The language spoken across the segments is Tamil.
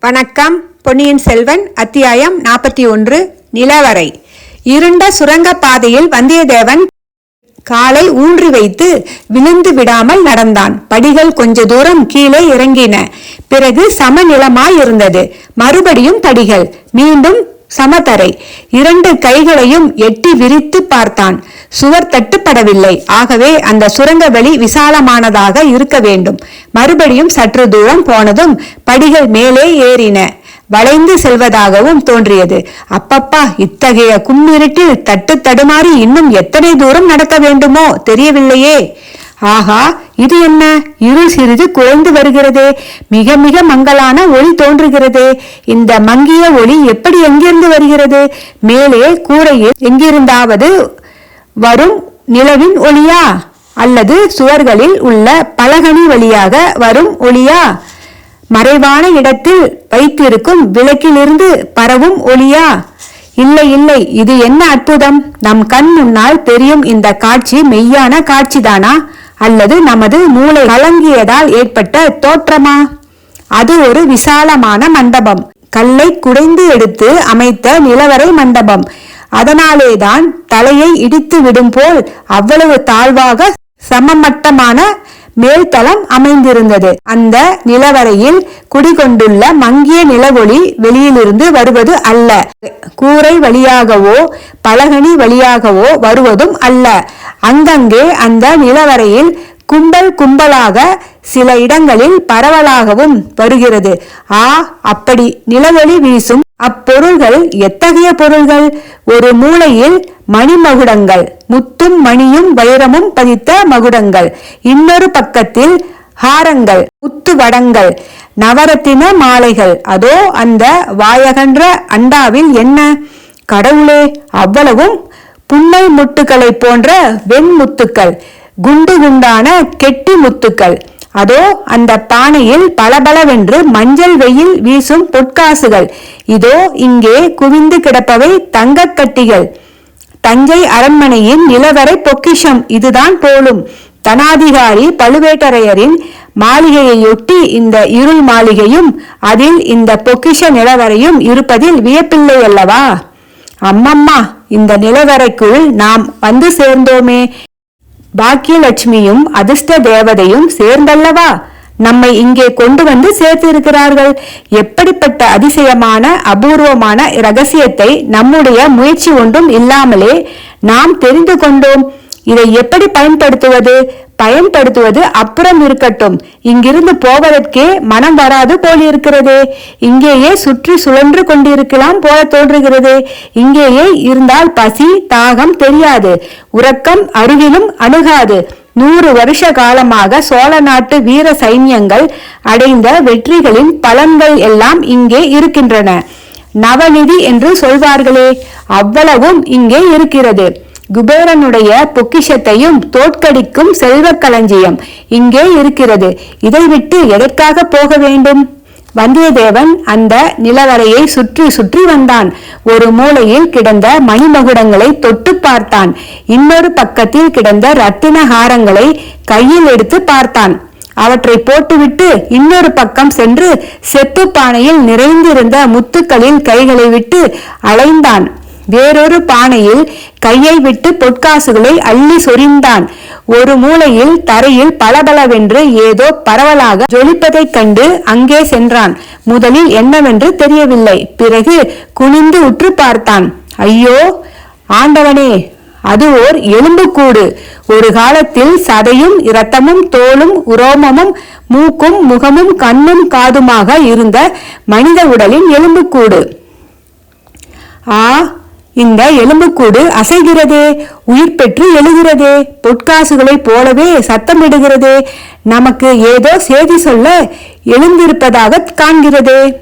வணக்கம். பொன்னியின் செல்வன் அத்தியாயம் நாற்பத்தி ஒன்று நிலவரை. இருண்ட சுரங்க பாதையில் வந்தியத்தேவன் காலை ஊன்றி வைத்து விழுந்து விடாமல் நடந்தான். படிகள் கொஞ்ச தூரம் கீழே இறங்கின. பிறகு சமநிலமாய் இருந்தது. மறுபடியும் படிகள். மீண்டும் சமதரை. இரண்டு கைகளையும் எட்டி விரித்து பார்த்தான். சுவர் தட்டுப்படவில்லை. ஆகவே அந்த சுரங்க வழி விசாலமானதாக இருக்க வேண்டும். மறுபடியும் சற்று தூரம் போனதும் படிகள் மேலே ஏறின. வளைந்து செல்வதாகவும் தோன்றியது. அப்பப்பா இத்தகைய கும்மிருட்டில் தட்டு தடுமாறி இன்னும் எத்தனை தூரம் நடக்க வேண்டுமோ தெரியவில்லையே. ஆகா இது என்ன? இருள் சிறிது குறைந்து வருகிறதே. மிக மிக மங்கலான ஒளி தோன்றுகிறதே. இந்த மங்கிய ஒளி எப்படி எங்கிருந்து வருகிறது? மேலே கூரையில் எங்கிருந்தாவது வரும் நிலவின் ஒளியா? அல்லது சுவர்களில் உள்ள பலகனி வழியாக வரும் ஒளியா? மறைவான இடத்தில் வைத்திருக்கும் விளக்கிலிருந்து பரவும் ஒளியா? இல்லை இல்லை இது என்ன அற்புதம்? நம் கண் முன்னால் தெரியும் இந்த காட்சி மெய்யான காட்சிதானா? அல்லது நமது மூளை கலங்கியதால் ஏற்பட்ட தோற்றமா? அது ஒரு விசாலமான மண்டபம். கல்லை குடைந்து எடுத்து அமைத்த நிலவரை மண்டபம். அதனாலேதான் தலையை இடித்து விடும் போல் அவ்வளவு தாழ்வாக சமமட்டமான மேல்தளம் அமைந்திருந்தது. அந்த நிலவரையில் குடிகொண்டுள்ள மங்கிய நிலவொளி வெளியிலிருந்து வருவது அல்ல. கூரை வழியாகவோ பலகனி வழியாகவோ வருவதும் அல்ல. அங்கங்கே அந்த நிலவரையில் கும்பல் கும்பலாக சில இடங்களில் பரவலாகவும் வருகிறது. ஆ அப்படி நிலவொளி வீசும் அப்பொருள்கள் எத்தகைய பொருள்கள்? ஒரு மூலையில் மணிமகுடங்கள் முத்தும் மணியும் வைரமும் பதித்த மகுடங்கள் இன்னொரு பக்கத்தில் ஹாரங்கள் முத்து வடங்கள் நவரத்தின மாலைகள். அதோ அந்த வாயகன்ற அண்டாவில் என்ன? கடவுளே அவ்வளவும் புன்னை முட்டுக்களை போன்ற வெண்முத்துக்கள் குண்டு குண்டான கெட்டி முத்துக்கள். அதோ அந்த பானையில் பளபளவென்று மஞ்சள் வெயில் வீசும் பொற்காசுகள். இதோ இங்கே குவிந்து கிடப்பவை தங்கக்கட்டிகள் தஞ்சை அரண்மனையின் நிலவரை பொக்கிஷம் இதுதான் போலும். தனாதிகாரி பழுவேட்டரையரின் மாளிகையையொட்டி இந்த இருள் மாளிகையும் அதில் இந்த பொக்கிஷ நிலவரையும் இருப்பதில் வியப்பில்லை அல்லவா? அம்மம்மா இந்த நிலவரைக்குள் நாம் வந்து சேர்ந்தோமே. பாக்கியலட்சுமியும் அதிர்ஷ்ட தேவதையும் சேர்ந்தல்லவா? நம்மை இங்கே கொண்டு வந்து சேர்த்திருக்கிறார்கள். எப்படிப்பட்ட அதிசயமான அபூர்வமான ரகசியத்தை நம்முடைய முயற்சி ஒன்றும் இல்லாமலே நாம் தெரிந்து கொண்டோம். இதை எப்படி பயன்படுத்துவது? பயன்படுத்துவது அப்புறம் இருக்கட்டும். இங்கிருந்து போவதற்கே மனம் வராது போலிருக்கிறது. இங்கேயே சுற்றி சுழன்று கொண்டிருக்கலாம் போல தோன்றுகிறது. இங்கேயே இருந்தால் பசி தாகம் தெரியாது. உறக்கம் அருகிலும் அணுகாது. நூறு வருஷ காலமாக சோழ நாட்டு வீர சைன்யங்கள் அடைந்த வெற்றிகளின் பலன்கள் எல்லாம் இங்கே இருக்கின்றன. நவநிதி என்று சொல்வார்களே அவ்வளவும் இங்கே இருக்கிறது. குபேரனுடைய பொக்கிஷத்தையும் தோற்கடிக்கும் செல்வக் களஞ்சியம் இங்கே இருக்கிறது. இதை விட்டு எதற்காக போக வேண்டும்? வந்தியத்தேவன் அந்த நிலவரையை சுற்றி சுற்றி வந்தான். ஒரு மூலையில் கிடந்த மணிமகுடங்களை தொட்டு பார்த்தான். இன்னொரு பக்கத்தில் கிடந்த ரத்தின ஹாரங்களை கையில் எடுத்து பார்த்தான். அவற்றை போட்டுவிட்டு இன்னொரு பக்கம் சென்று செப்பு பானையில் நிறைந்திருந்த முத்துக்களில் கைகளை விட்டு அலைந்தான். வேறொரு பானையில் கையை விட்டு பொற்காசுகளை அள்ளி சொரிந்தான். ஒரு மூலையில் தரையில் பளபளவென்று ஏதோ பரவலாக ஜொலிப்பதைக் கண்டு அங்கே சென்றான். முதலில் என்னவென்று தெரியவில்லை. பிறகு குனிந்து உற்று பார்த்தான். ஐயோ ஆண்டவனே அது ஓர் எலும்புக்கூடு. ஒரு காலத்தில் சதையும் இரத்தமும் தோலும் உரோமமும் மூக்கும் முகமும் கண்ணும் காதுமாக இருந்த மனித உடலின் எலும்புக்கூடு. ஆ இந்த எலும்புக்கூடு அசைகிறதே உயிர் பெற்று எழுகிறதே பொற்காசுகளைப் போலவே சத்தமிடுகிறதே நமக்கு ஏதோ செய்தி சொல்ல எழுந்திருப்பதாக காண்கிறதே.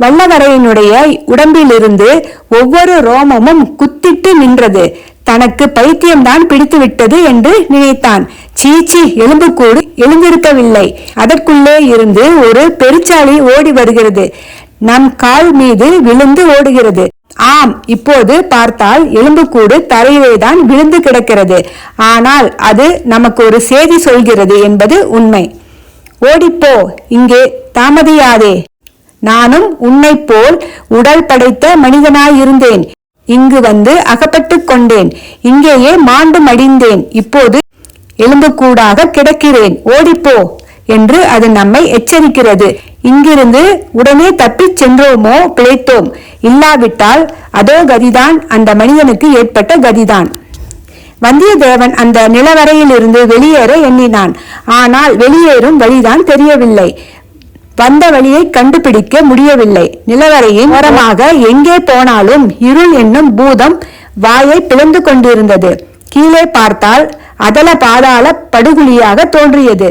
வல்லவரையினுடைய உடம்பிலிருந்து ஒவ்வொரு ரோமமும் குத்திட்டு நின்றது. தனக்கு பைத்தியம்தான் பிடித்துவிட்டது என்று நினைத்தான். சீச்சி எலும்புக்கூடு எழுந்திருக்கவில்லை. அதற்குள்ளே இருந்து ஒரு பெருச்சாளி ஓடி வருகிறது. நம் கால் மீது விழுந்து ஓடுகிறது. ஆம் இப்போது பார்த்தால் எலும்புக்கூடு தரையிலேதான் விழுந்து கிடக்கிறது. ஆனால் அது நமக்கு ஒரு செய்தி சொல்கிறது என்பது உண்மை. ஓடிப்போ இங்கே தாமதியாதே. நானும் உன்னைப் போல் உடல் படைத்த மனிதனாயிருந்தேன். இங்கு வந்து அகப்பட்டுக் கொண்டேன். இங்கேயே மாண்டு மடிந்தேன். இப்போது எலும்புக்கூடாக கிடக்கிறேன். ஓடிப்போ என்று அது நம்மை எச்சரிக்கிறது. இங்கிருந்து உடனே தப்பிச் சென்றோமோ பிழைத்தோம். இல்லாவிட்டால் அதோ கதிதான் அந்த மனிதனுக்கு ஏற்பட்ட கதிதான். வந்தியத்தேவன் அந்த நிலவரையிலிருந்து வெளியேற எண்ணினான். ஆனால் வெளியேறும் வழிதான் தெரியவில்லை. வந்த வழியை கண்டுபிடிக்க முடியவில்லை. நிலவரையின் ஓரமாக எங்கே போனாலும் இருள் என்னும் பூதம் வாயை பிளந்து கொண்டிருந்தது. கீழே பார்த்தால் அதல பாதாள படுகுழியாக தோன்றியது.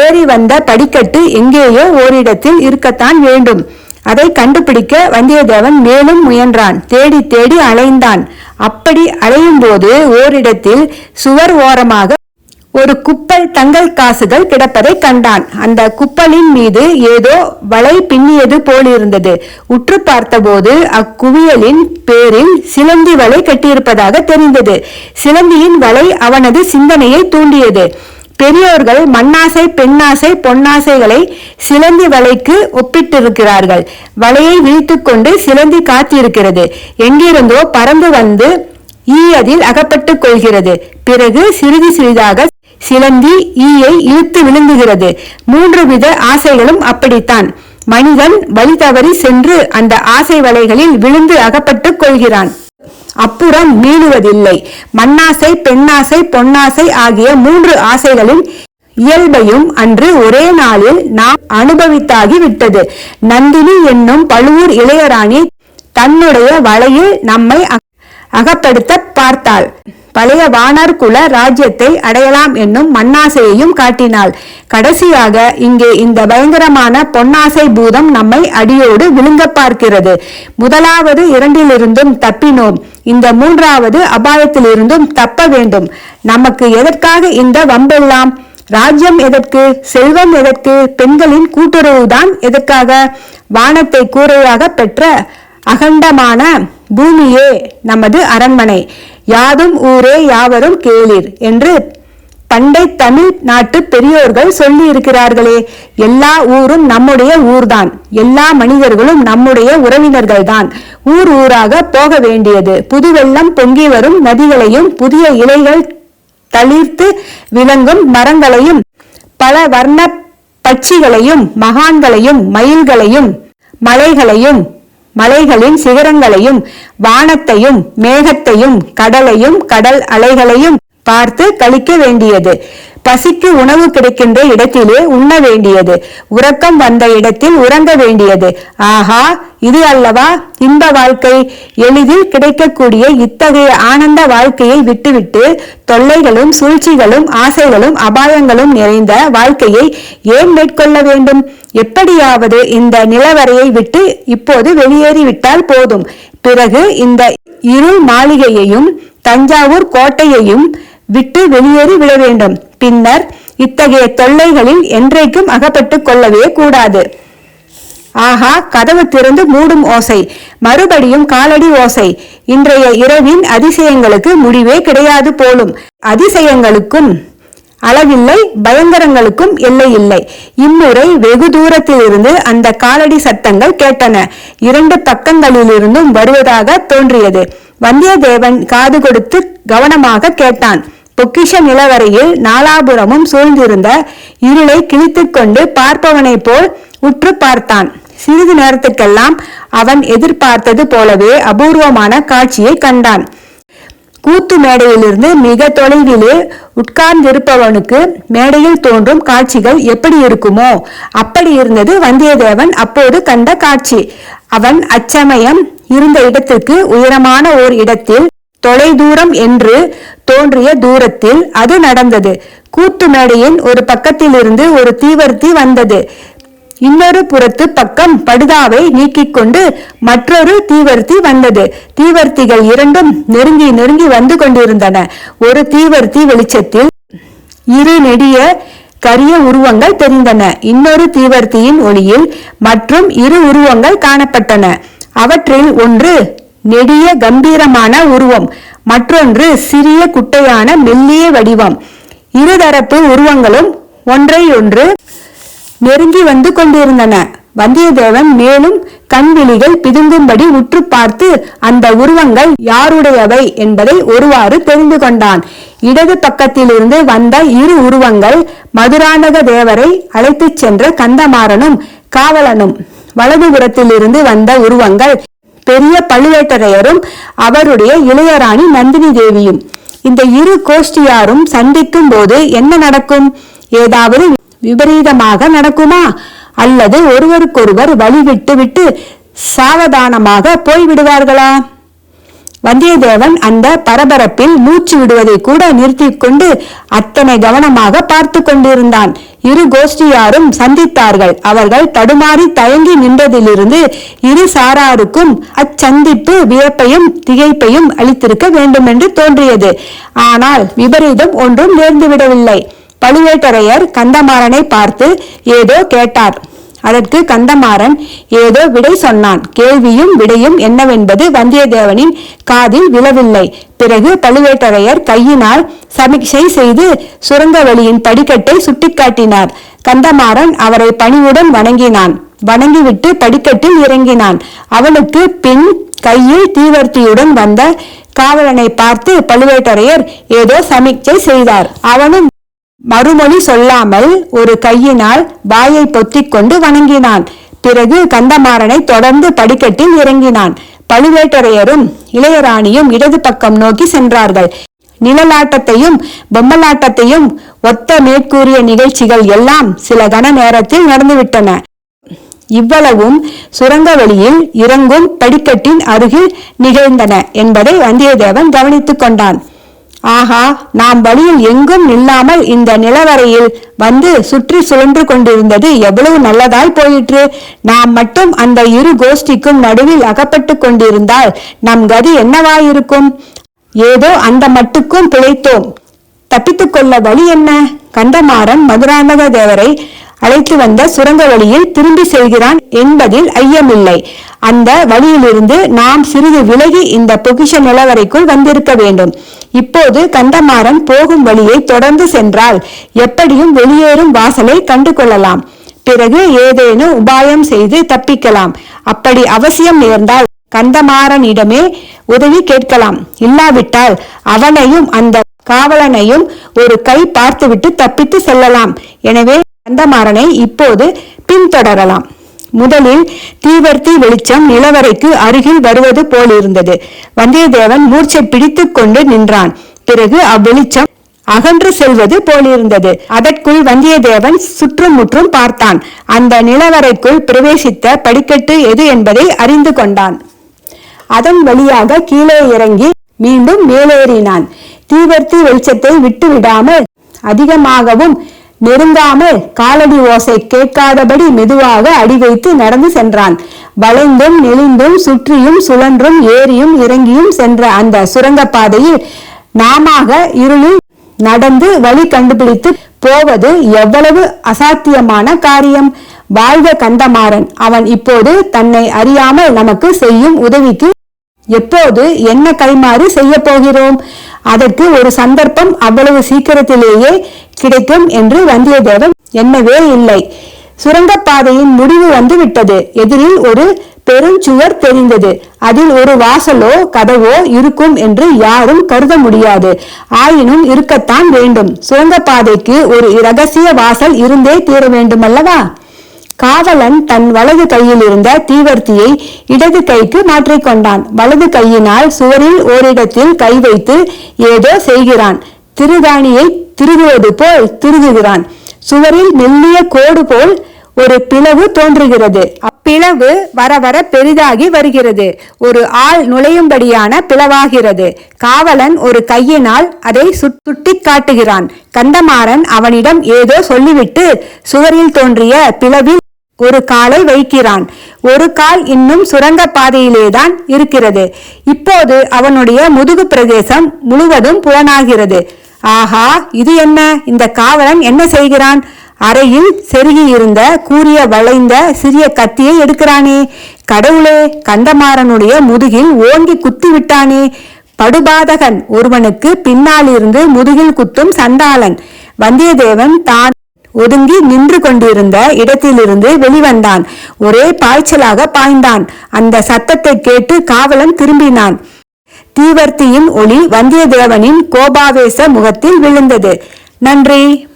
ஏறி வந்த படிக்கட்டு எங்கேயோ ஓரிடத்தில் இருக்கத்தான் வேண்டும். அதை கண்டுபிடிக்க வந்தியத்தேவன் மேலும் முயன்றான். தேடி தேடி அலைந்தான். அப்படி அலையும் போது ஓரிடத்தில் சுவர் ஓரமாக ஒரு குப்பல் தங்கள் காசுகள் கிடப்பதை கண்டான். அந்த குப்பலின் மீது ஏதோ வலை பின்னியது போலிருந்தது. உற்று பார்த்தபோது அக்குவியலின் பேரில் சிலந்தி வலை கட்டியிருப்பதாக தெரிந்தது. சிலந்தியின் வலை அவனது சிந்தனையை தூண்டியது. பெரியோர்கள் மண்ணாசை பெண்ணாசை பொன்னாசைகளை சிலந்தி வலைக்கு ஒப்பிட்டிருக்கிறார்கள். வலையை விழித்துக்கொண்டு சிலந்தி காத்திருக்கிறது. எங்கிருந்தோ பறந்து வந்து ஈ அதில் அகப்பட்டுக் கொள்கிறது. பிறகு சிறிது சிறிதாக சிலந்தி ஈயை இழுத்து விழுங்குகிறது. மூன்று வித ஆசைகளும் அப்படித்தான். மனிதன் வழி தவறி சென்று அந்த ஆசை வலைகளில் விழுந்து அகப்பட்டுக் கொள்கிறான். அப்புறம் மீளுவதில்லை மண்ணாசை பெண்ணாசை பொன்னாசை ஆகிய மூன்று ஆசைகளின் இயல்பையும் அன்று ஒரே நாளில் நாம் அனுபவித்தாகி விட்டது. நந்தினி என்னும் பழுவூர் இளையராணி தன்னுடைய வலையில் நம்மை அகப்படுத்த பார்த்தாள். பழைய வானர் குல ராஜ்யத்தை அடையலாம் என்னும் மண்ணாசையையும் காட்டினாள். கடைசியாக இங்கே இந்த பயங்கரமான பொன்னாசை பூதம் நம்மை அடியோடு விழுங்க பார்க்கிறது. முதலாவது இரண்டிலிருந்தும் தப்பினோம். இந்த மூன்றாவது அபாயத்திலிருந்தும் தப்ப வேண்டும். நமக்கு எதற்காக இந்த வம்பெல்லாம்? ராஜ்யம் எதற்கு? செல்வம் எதற்கு? பெண்களின் கூட்டுறவுதான் எதற்காக? வானத்தை கூரையாக பெற்ற அகண்டமான பூமியே நமது அரண்மனை. யாதும் ஊரே யாவரும் கேளீர் என்று பண்டை தமிழ் நாட்டு பெரியோர்கள் சொல்லி இருக்கிறார்களே எல்லா ஊரும் நம்முடைய ஊர்தான். எல்லா மனிதர்களும் நம்முடைய உறவினர்கள்தான். ஊர் ஊராக போக வேண்டியது. புதுவெள்ளம் பொங்கி வரும் நதிகளையும் புதிய இலைகள் தளிர்த்து விளங்கும் மரங்களையும் பல வர்ண பட்சிகளையும் மகான்களையும் மயில்களையும் மலைகளையும் மலைகளின் சிகரங்களையும் வானத்தையும் மேகத்தையும் கடலையும் கடல் அலைகளையும் பார்த்து கழிக்க வேண்டியது. பசிக்கு உணவு கிடைக்கின்ற இடத்திலே உண்ண வேண்டியது. உறக்கம் வந்த இடத்தில் உறங்க வேண்டியது. ஆஹா இது அல்லவா? இன்ப வாழ்க்கை. எளிதில் கிடைக்கக்கூடிய இத்தகைய ஆனந்த வாழ்க்கையை விட்டுவிட்டு தொல்லைகளும் சூழ்ச்சிகளும் ஆசைகளும் அபாயங்களும் நிறைந்த வாழ்க்கையை ஏன் மேற்கொள்ள வேண்டும்? எப்படியாவது இந்த நிலவரையை விட்டு இப்போது வெளியேறிவிட்டால் போதும். பிறகு இந்த இருள் மாளிகையையும் தஞ்சாவூர் கோட்டையையும் விட்டு வெளியேறி விட வேண்டும். பின்னர் இத்தகைய தொல்லைகளில் என்றைக்கும் அகப்பட்டுக் கொள்ளவே கூடாது. ஆஹா கதவு திறந்து மூடும் ஓசை. மறுபடியும் காலடி ஓசை. இன்றைய இரவின் அதிசயங்களுக்கு முடிவே கிடையாது போலும். அதிசயங்களுக்கும் அளவில்லை பயங்கரங்களுக்கும் எல்லை இல்லை இம்முறை வெகு தூரத்திலிருந்து அந்த காலடி சத்தங்கள் கேட்டன. இரண்டு பக்கங்களிலிருந்தும் வருவதாக தோன்றியது. வந்தியத்தேவன் காது கொடுத்து கவனமாக கேட்டான். பொக்கிஷ நிலவரையில் நாலாபுரமும் சூழ்ந்திருந்த இருளை கிழித்து கொண்டு பார்ப்பவனைப் போல் உற்று பார்த்தான். சிறிது நேரத்துக்கெல்லாம் அவன் எதிர்பார்த்தது போலவே அபூர்வமான காட்சியை கண்டான். கூத்து மேடையிலிருந்து மிக தொலைவிலே உட்கார்ந்திருப்பவனுக்கு மேடையில் தோன்றும் காட்சிகள் எப்படி இருக்குமோ அப்படி இருந்தது வந்தியத்தேவன் அப்போது கண்ட காட்சி. அவன் அச்சமயம் இருந்த இடத்திற்கு உயரமான ஓர் இடத்தில் தொலைதூரம் என்று தோன்றிய தூரத்தில் அது நடந்தது. கூத்து மேடையின் ஒரு பக்கத்திலிருந்து ஒரு தீவர்த்தி வந்தது. இன்னொரு புறத்து பக்கம் படுதாவை நீக்கிக் கொண்டு மற்றொரு தீவர்த்தி வந்தது. தீவர்த்திகள் இரண்டும் நெருங்கி நெருங்கி வந்து கொண்டிருந்தன. ஒரு தீவர்த்தி வெளிச்சத்தில் இரு நெடிய கரிய உருவங்கள் தெரிந்தன. இன்னொரு தீவர்த்தியின் ஒளியில் மற்றும் இரு உருவங்கள் காணப்பட்டன. அவற்றில் ஒன்று நெடிய கம்பீரமான உருவம் மற்றொன்று சிறிய குட்டையான மெல்லிய வடிவம். இருதரப்பு உருவங்களும் ஒன்றையொன்று நெருங்கி வந்து கொண்டிருந்தன. வந்தியத்தேவன் மேலும் கண்விழிகள் பிதுங்கும்படி உற்று பார்த்து அந்த உருவங்கள் யாருடையவை என்பதை ஒருவாறு தெரிந்து கொண்டான். இடது பக்கத்திலிருந்து வந்த இரு உருவங்கள் மதுராந்தக தேவரை அழைத்துச் சென்ற கந்தமாறனும் காவலனும். வலதுபுறத்திலிருந்து வந்த உருவங்கள் பெரிய பழுவேட்டரையரும் அவருடைய இளையராணி நந்தினி தேவியும் இந்த இரு கோஷ்டியாரும் சந்திக்கும் போது என்ன நடக்கும்? ஏதாவது விபரீதமாக நடக்குமா? அல்லது ஒருவருக்கொருவர் வழிவிட்டு விட்டு சாவதானமாக போய்விடுவார்களா? வந்தியத்தேவன் அந்த பரபரப்பில் மூச்சு விடுவதை கூட நிறுத்தி கொண்டு அத்தனை கவனமாக பார்த்து கொண்டிருந்தான். இரு கோஷ்டியாரும் சந்தித்தார்கள். அவர்கள் தடுமாறி தயங்கி நின்றதிலிருந்து இரு சாராருக்கும் அச்சந்திப்பு வியப்பையும் திகைப்பையும் அளித்திருக்க வேண்டும் என்று தோன்றியது. ஆனால் விபரீதம் ஒன்றும் நேர்ந்துவிடவில்லை. பழுவேட்டரையர் கந்தமாறனை பார்த்து ஏதோ கேட்டார். அதற்கு கந்தமாறன் ஏதோ விடை சொன்னான். கேள்வியும் விடையும் என்னவென்பது வந்தியத்தேவனின் காதில் விழவில்லை. பிறகு பழுவேட்டரையர் கையினால் சமிக்ஷை செய்து சுரங்க வழியின் படிக்கட்டை சுட்டிக்காட்டினார். கந்தமாறன் அவரை பணிவுடன் வணங்கினான். வணங்கிவிட்டு படிக்கட்டில் இறங்கினான். அவனுக்கு பின் கையில் தீவர்த்தியுடன் வந்த காவலனை பார்த்து பழுவேட்டரையர் ஏதோ சமீட்சை செய்தார். அவனும் மறுமொழி சொல்லாமல் ஒரு கையினால் வாயை பொத்திக் கொண்டு வணங்கினான். பிறகு கந்தமாறனை தொடர்ந்து படிக்கட்டில் இறங்கினான். பழுவேட்டரையரும் இளையராணியும் இடது பக்கம் நோக்கி சென்றார்கள். நிழலாட்டத்தையும் பொம்மலாட்டத்தையும் ஒத்த மேற்கூறிய நிகழ்ச்சிகள் எல்லாம் சில கன நேரத்தில் நடந்துவிட்டன. இவ்வளவும் சுரங்க வழியில் இறங்கும் படிக்கட்டின் அருகில் நிகழ்ந்தன என்பதை வந்தியத்தேவன் கவனித்துக் கொண்டான். ஆஹா நாம் வழியில் எங்கும் நில்லாமல் இந்த நிலவரையில் வந்து சுற்றி சுழன்று கொண்டிருந்தது எவ்வளவு நல்லதாய் போயிற்று. நாம் மட்டும் அந்த இரு கோஷ்டிக்கும் நடுவில் அகப்பட்டு கொண்டிருந்தால் நம் கதி என்னவாயிருக்கும்? ஏதோ அந்த மட்டுக்கும் பிழைத்தோம். தப்பித்துக் கொள்ள வழி என்ன? கந்தமாறன் மதுராந்தக தேவரை அழைத்து வந்த சுரங்க வழியில் திரும்பி செல்கிறான் என்பதில் ஐயமில்லை. அந்த வழியிலிருந்து நாம் சிறிது விலகி இந்த பொக்கிஷ நிலவரைக்குள் வந்திருக்க வேண்டும். இப்போது கந்தமாறன் போகும் வழியை தொடர்ந்து சென்றால் எப்படியும் வெளியேறும் வாசலை கண்டு கொள்ளலாம் பிறகு ஏதேனும் உபாயம் செய்து தப்பிக்கலாம். அப்படி அவசியம் நேர்ந்தால் கந்தமாறனிடமே உதவி கேட்கலாம். இல்லாவிட்டால் அவனையும் அந்த காவலனையும் ஒரு கை பார்த்துவிட்டு தப்பித்து செல்லலாம். எனவே கந்தமாறனை இப்போது பின்தொடரலாம். முதலில் தீவர்த்தி வெளிச்சம் நிலவரைக்கு அருகில் வருவது போலிருந்தது. வந்தியத்தேவன் மூர்ச்சை பிடித்துக் கொண்டு நின்றான். பிறகு அவ்வெளிச்சம் அகன்று செல்வது போலிருந்தது. அதற்குள் வந்தியத்தேவன் சுற்றும் முற்றும் பார்த்தான். அந்த நிலவரைக்குள் பிரவேசித்த படிக்கட்டு எது என்பதை அறிந்து கொண்டான். அதன் வழியாக கீழே இறங்கி மீண்டும் மேலேறினான். தீவர்த்தி வெளிச்சத்தை விட்டு விடாமல் அதிகமாகவும் நெருங்காமல் காலடி ஓசை கேட்காதபடி மெதுவாக அடி வைத்து நடந்து சென்றான். வளைந்தும் நெளிந்தும் சுற்றியும் சுழன்றும் ஏறியும் இறங்கியும் சென்ற அந்த சுரங்கப்பாதையில் நாமாக இருளில் நடந்து வழி கண்டுபிடித்து போவது எவ்வளவு அசாத்தியமான காரியம். வாழ்க கந்தமாறன் அவன் இப்போது தன்னை அறியாமல் நமக்கு செய்யும் உதவிக்கு எப்போது என்ன கைமாறு செய்ய போகிறோம்? அதற்கு ஒரு சந்தர்ப்பம் அவ்வளவு சீக்கிரத்திலேயே கிடைக்கும் என்று வந்தியத்தேவன் எண்ணவே இல்லை. சுரங்கப்பாதையின் முடிவு வந்து விட்டது எதிரில் ஒரு பெருஞ்சுவர் தெரிந்தது. அதில் ஒரு வாசலோ கதவோ இருக்கும் என்று யாரும் கருத முடியாது. ஆயினும் இருக்கத்தான் வேண்டும். சுரங்கப்பாதைக்கு ஒரு இரகசிய வாசல் இருந்தே தீர வேண்டுமல்லவா? காவலன் தன் வலது கையில் இருந்த தீவர்த்தியை இடது கைக்கு மாற்றிக்கொண்டான். வலது கையினால் சுவரில் ஓரிடத்தில் கை வைத்து ஏதோ செய்கிறான். திருதாணியை திருகுவது போல் திருகுகிறான். சுவரில் மெல்லிய கோடு போல் ஒரு பிளவு தோன்றுகிறது. அப்பிளவு வர வர பெரிதாகி வருகிறது. ஒரு ஆள் நுழையும்படியான பிளவாகிறது. காவலன் ஒரு கையினால் அதை சுட்டி காட்டுகிறான். கந்தமாறன் அவனிடம் ஏதோ சொல்லிவிட்டு சுவரில் தோன்றிய பிளவில் ஒரு காலை வைக்கிறான். ஒரு கால் இன்னும் சுரங்க பாதையிலேதான் இருக்கிறது. இப்போது அவனுடைய முதுகு பிரதேசம் முழுவதும் புலனாகிறது. ஆஹா இது என்ன? இந்த காவலன் என்ன செய்கிறான்? அறையில் செருகி இருந்த கூறிய வளைந்த சிறிய கத்தியை எடுக்கிறானே. கடவுளே கந்தமாறனுடைய முதுகில் ஓங்கி குத்தி விட்டானே. படுபாதகன் ஒருவனுக்கு பின்னாலிருந்து முதுகில் குத்தும் சண்டாளன். வந்தியத்தேவன் தான் ஒதுங்கி நின்று கொண்டிருந்த இடத்திலிருந்து வெளிவந்தான். ஒரே பாய்ச்சலாக பாய்ந்தான். அந்த சத்தத்தை கேட்டு காவலன் திரும்பினான். தீவர்த்தியின் ஒளி வந்தியத்தேவனின் கோபாவேச முகத்தில் விழுந்தது. நன்றி.